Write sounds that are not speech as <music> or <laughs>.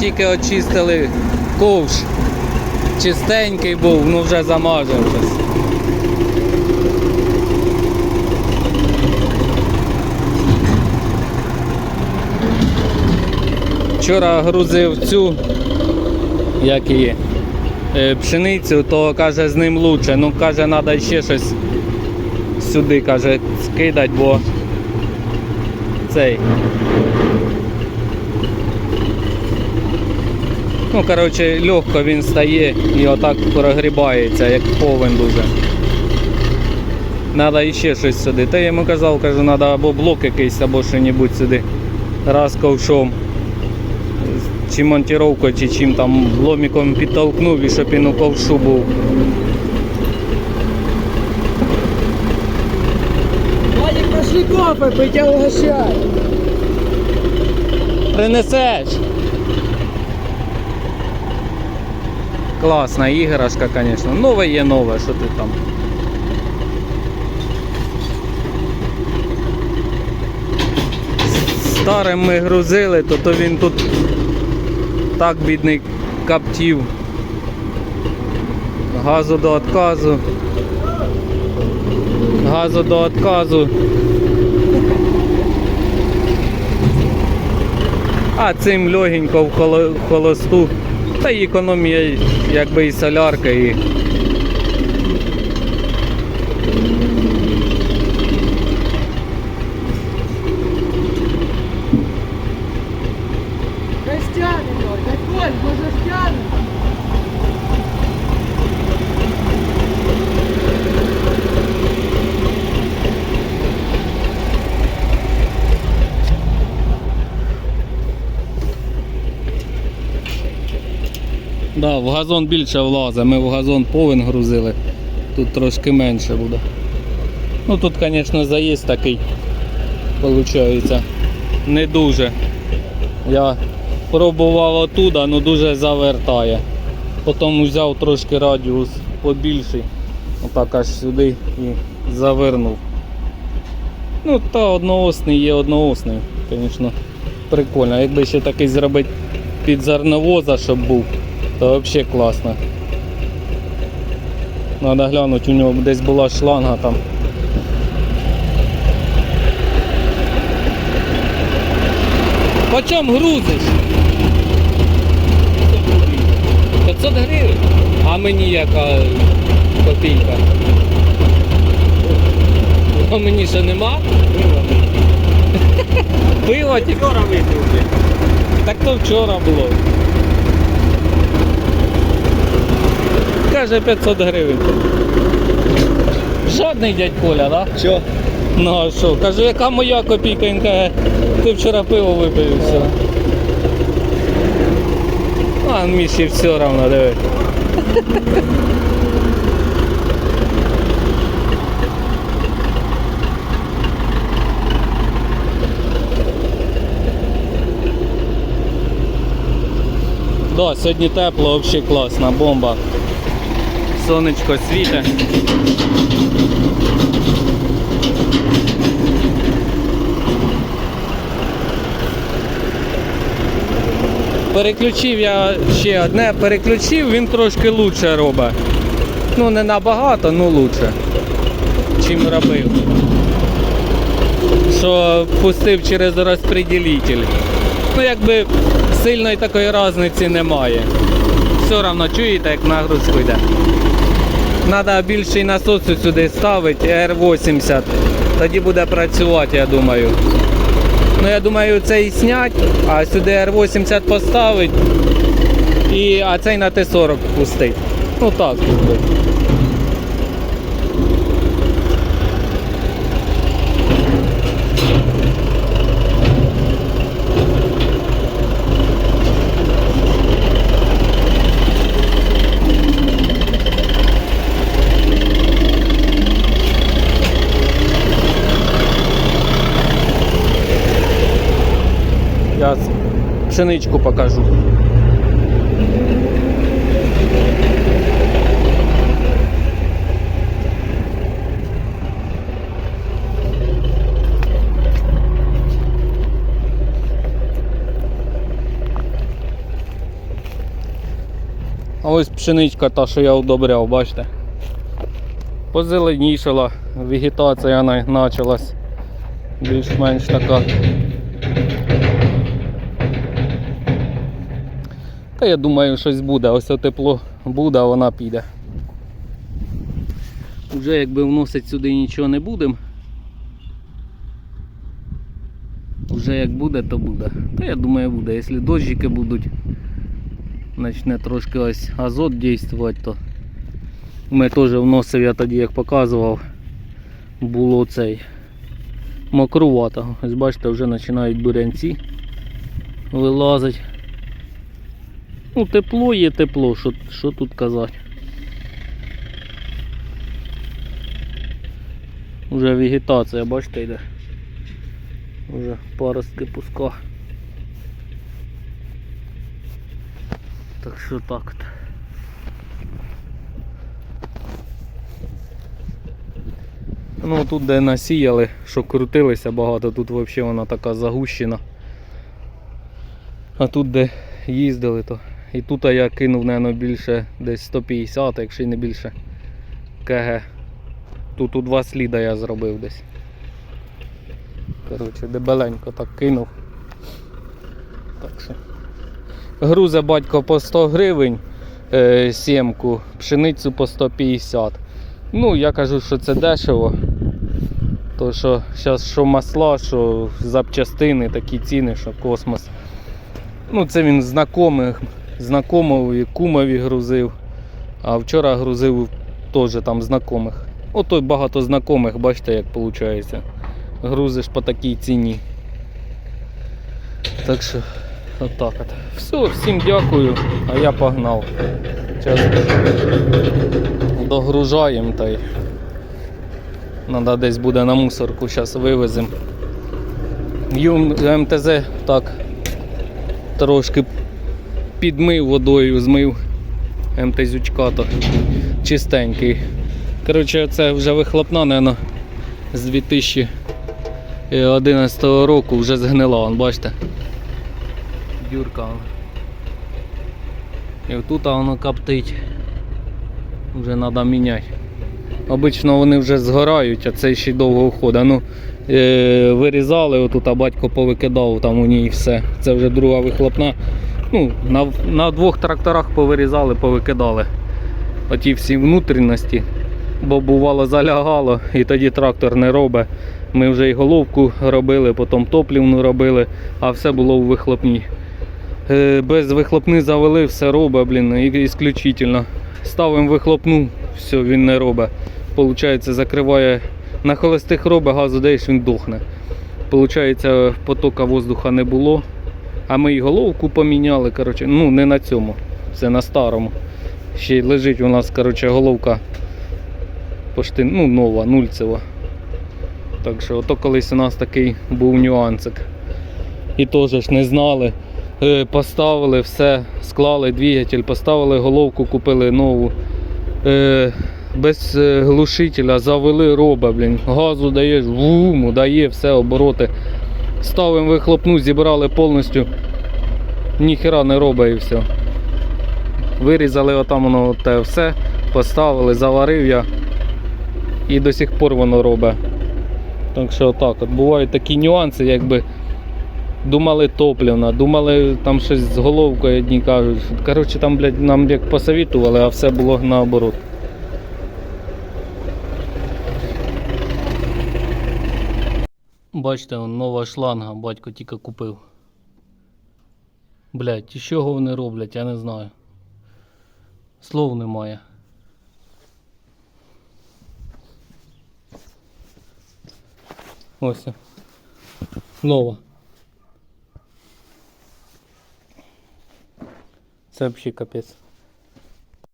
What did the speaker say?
тільки очистили ковш. Чистенький був, ну вже щось. Вчора грузив цю, як її, е, пшеницю, то каже з ним лучше. Ну каже, треба ще щось сюди, каже, скидати, бо цей. Ну, коротше, легко він стає і отак прогрібається, як повен дуже. Треба іще щось сюди. Та я йому казав, кажу, треба або блок якийсь, або що-небудь сюди. Раз ковшом. Чи монтировку, чи чим там ломіком підтолкнув і щоб він у ковшу був. Вадик, пошли кофе, пить, я угощаю. Принесеш. Класна іграшка, звісно. Нове є нове, що ти там. Старим ми грузили, то, то він тут так бідний каптів. Газу до отказу. Газу до отказу. А цим легенько в холо- в холосту. Та й економія, якби і солярка, і. Да, в газон більше влазить. Ми в газон повен грузили. Тут трошки менше буде. Ну тут, звісно, заїзд такий. Виходить. Не дуже. Я пробував отуда, ну дуже завертає. Потім взяв трошки радіус побільший. Отак аж сюди і завернув. Ну, та одноосний є одноосний, звісно, прикольно. Якби ще такий зробити під зерновоза, щоб був, то взагалі класно. Надо глянути, у нього десь була шланга там. Почем грузиш? 500 гривень. А мені яка копійка? А мені ще нема? Пиво тільки. Вчора випив. Так то вчора було. Каже 500 гривень. Жодний дядь Коля, да? Що? Ну а що? Кажу, яка моя копійка? Він каже, ти вчора пиво випив і все. А Міші все одно, диви. <laughs> Да, сьогодні тепло, взагалі класна бомба. Сонечко світе. Переключив я ще одне, переключив, він трошки лучше робить. Ну не набагато, ну лучше, чим робив. Що пустив через розпреділитель. Ну якби сильної такої різниці немає. Все одно чуєте, як нагрузку йде. Треба більший насос сюди ставити, R80. Тоді буде працювати, я думаю. Ну я думаю цей снять, а сюди R80 поставить і, а цей на Т40 пустить. Ну так. якби. Я пшеничку покажу. Ось пшеничка та, що я удобряв, бачите. Позеленішала, вегетація почалась більш-менш така. Та я думаю, щось буде. Ось тепло буде, а вона піде. Уже якби вносити сюди нічого не будемо. Вже як буде, то буде. Та я думаю буде. Якщо дощики будуть, почне трошки ось азот дійствувати, то ми теж вносив, я тоді як показував, було цей мокрувато. Ось бачите, вже починають бурянці вилазити. Ну, тепло є тепло, що, що тут казати. Уже вегетація, бачите, йде. Уже паростки пуска. Так що так от. Ну тут де насіяли, що крутилися багато, тут взагалі вона така загущена. А тут де їздили, то і тут я кинув, мабуть, більше десь 150, якщо не більше КГ. Тут у два сліда я зробив десь. Коротше, дебеленько так кинув. Так що. Грузе батько по 100 гривень е, сімку, пшеницю по 150. Ну, я кажу, що це дешево. То що зараз що масла, що запчастини, такі ціни, що космос. Ну, це він знайомих, знайомові, кумові грузив. А вчора грузив теж там знайомих. Ото багато знайомих, бачите, як виходить. Грузиш по такій ціні. Так що, отак от. Все, всім дякую, а я погнав. Зараз догружаємо та й Надо десь буде на мусорку, зараз вивеземо. МТЗ так трошки підмив водою, змив МТЗючка то чистенький. Коротше, це вже вихлопна, наверное, з 2011 року вже згнила, вон, бачите. Дюрка. І тут воно коптить. Вже треба міняти. Обично вони вже згорають, а це ще й довго входить. Ну, е, вирізали, отут, а батько повикидав там у ній все. Це вже друга вихлопна. Ну, на, на двох тракторах повирізали, повикидали. Оті всі внутрішності. Бо бувало залягало і тоді трактор не робить. Ми вже і головку робили, потім топлівну робили, а все було у вихлопній. Е, без вихлопни завели, все робить, блін, ісключительно. Ставимо вихлопну, все, він не робить. Получається, закриває на холостих робить, газу даєш, він дохне. Получається, потока воздуха не було. А ми і головку поміняли. Коротше, ну не на цьому, це на старому. Ще лежить у нас коротше, головка пошти, ну, нова, нульцева. Так що ото колись у нас такий був нюансик. І теж ж не знали. Е, Поставили все, склали двигатель, поставили головку, купили нову. Е, без е, глушителя завели роба, блін. Газу даєш, вуму, дає все обороти. Ставимо вихлопну, зібрали повністю. Ніхера не робить і все. Вирізали отам воно те все, поставили, заварив я. І до сих пор воно робить. Так що отак от бувають такі нюанси, якби думали топлівна, думали там щось з головкою одні кажуть. Коротше, там, блядь, нам як посовітували, а все було наоборот. Бачите, нова шланга, батько тільки купив. Блядь, і чого вони роблять, я не знаю. Слов немає. Ось. Нова. Це взагалі капець.